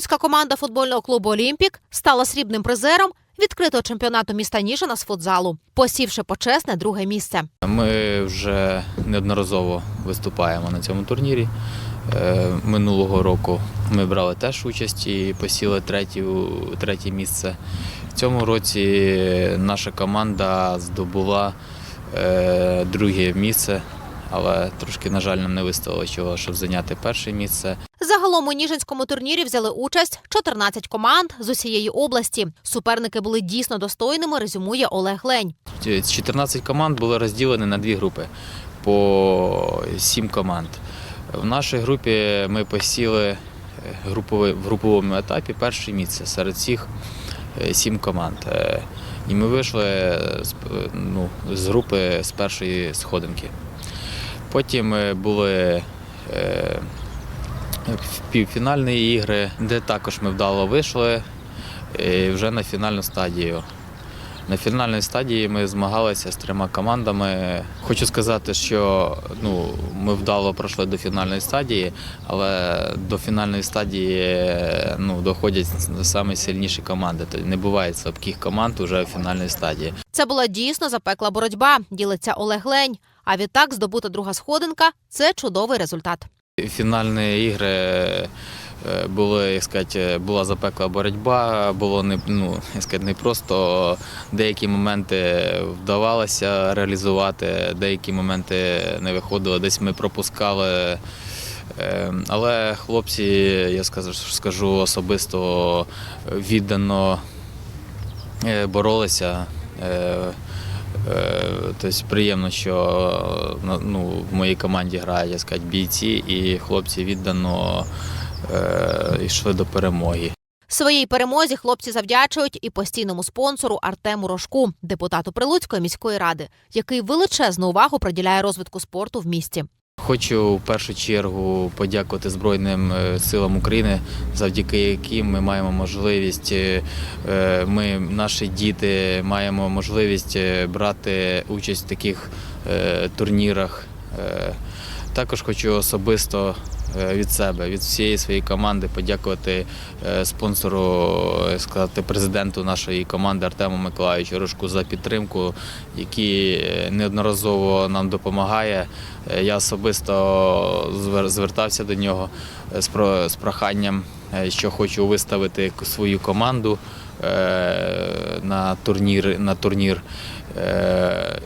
Прилуцька команда футбольного клубу Олімпік стала срібним призером відкритого чемпіонату міста Ніжина з футзалу, посівши почесне друге місце. Ми вже неодноразово виступаємо на цьому турнірі. Е, Минулого року ми брали теж участь і посіли третє, третє місце. В цьому році наша команда здобула е, друге місце, але трошки, на жаль, нам не вистачило чого, щоб зайняти перше місце. Загалом у Ніжинському турнірі взяли участь 14 команд з усієї області. Суперники були дійсно достойними, резюмує Олег Лень. З 14 команд були розділені на дві групи по 7 команд. В нашій групі ми посіли е, в груповому етапі перше місце серед всіх 7 команд. Е, І ми вийшли ну, з групи з першої сходинки. Потім е, були е, півфінальні ігри, де також ми вдало вийшли е, вже на фінальну стадію. На фінальній стадії ми змагалися з трьома командами. Хочу сказати, що ну, ми вдало пройшли до фінальної стадії, але до фінальної стадії ну, доходять саме сильніші команди. Тобто не буває слабких команд уже в фінальній стадії. Це була дійсно запекла боротьба, ділиться Олег Лень. А відтак здобута друга сходинка це чудовий результат. Фінальні ігри е, були, як сказати, була запекла боротьба, було не, ну, як сказати, не просто деякі моменти вдавалося реалізувати, деякі моменти не виходило, десь ми пропускали. Е, Але хлопці, я скажу, скажу особисто віддано е, боролися. Тобто приємно, що е, ну, в моїй команді грають як сказати, бійці, і хлопці віддано е, йшли до перемоги. Своїй перемозі хлопці завдячують і постійному спонсору Артему Рожку, депутату Прилуцької міської ради, який величезну увагу приділяє розвитку спорту в місті. Хочу в першу чергу подякувати Збройним е, силам України, завдяки яким ми маємо можливість, е, е, ми, наші діти, маємо можливість брати участь в таких турнірах. Також хочу особисто від себе, від всієї своєї команди подякувати е, спонсору, е, сказати, президенту нашої команди Артему Миколаївичу Рожку за підтримку, який е, неодноразово нам допомагає. Е, Я особисто звертався до нього е, з проханням, е, що хочу виставити свою команду е, на турнір. На турнір. Е,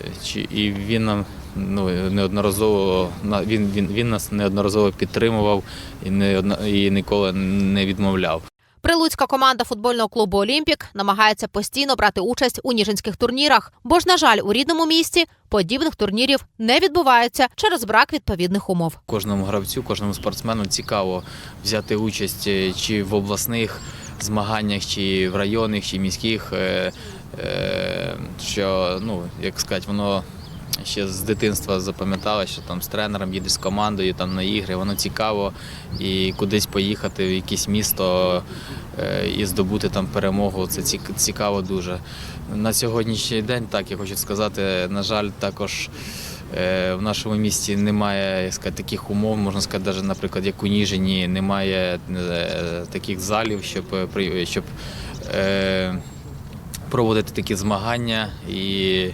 І він нам ну, неодноразово він, він, він нас неодноразово підтримував і, неодно- і ніколи не відмовляв. Прилуцька команда футбольного клубу Олімпік намагається постійно брати участь у ніжинських турнірах, бо ж, на жаль, у рідному місті подібних турнірів не відбувається через брак відповідних умов. Кожному гравцю, кожному спортсмену цікаво взяти участь е, чи в обласних змаганнях, чи в районних, чи міських. е, е, Що, ну, як сказати, воно ще з дитинства запам'ятало, що там з тренером їдеш з командою там на ігри, воно цікаво і кудись поїхати в якесь місто е, і здобути там перемогу. Це цікаво дуже. На сьогоднішній день, так я хочу сказати, на жаль, також. Е, В нашому місті немає як сказати, таких умов, можна сказати, навіть, наприклад, як у Ніжині, немає е, таких залів, щоб, щоб проводити такі змагання. І,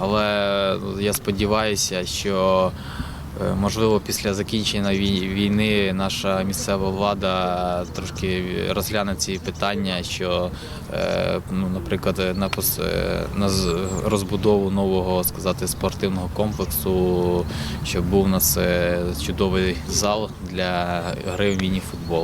але я сподіваюся, що е, можливо після закінчення вій- війни наша місцева влада трошки розгляне ці питання, що, е, ну, наприклад, на, е, на розбудову нового сказати, спортивного комплексу, щоб був у нас чудовий зал для гри в міні-футбол.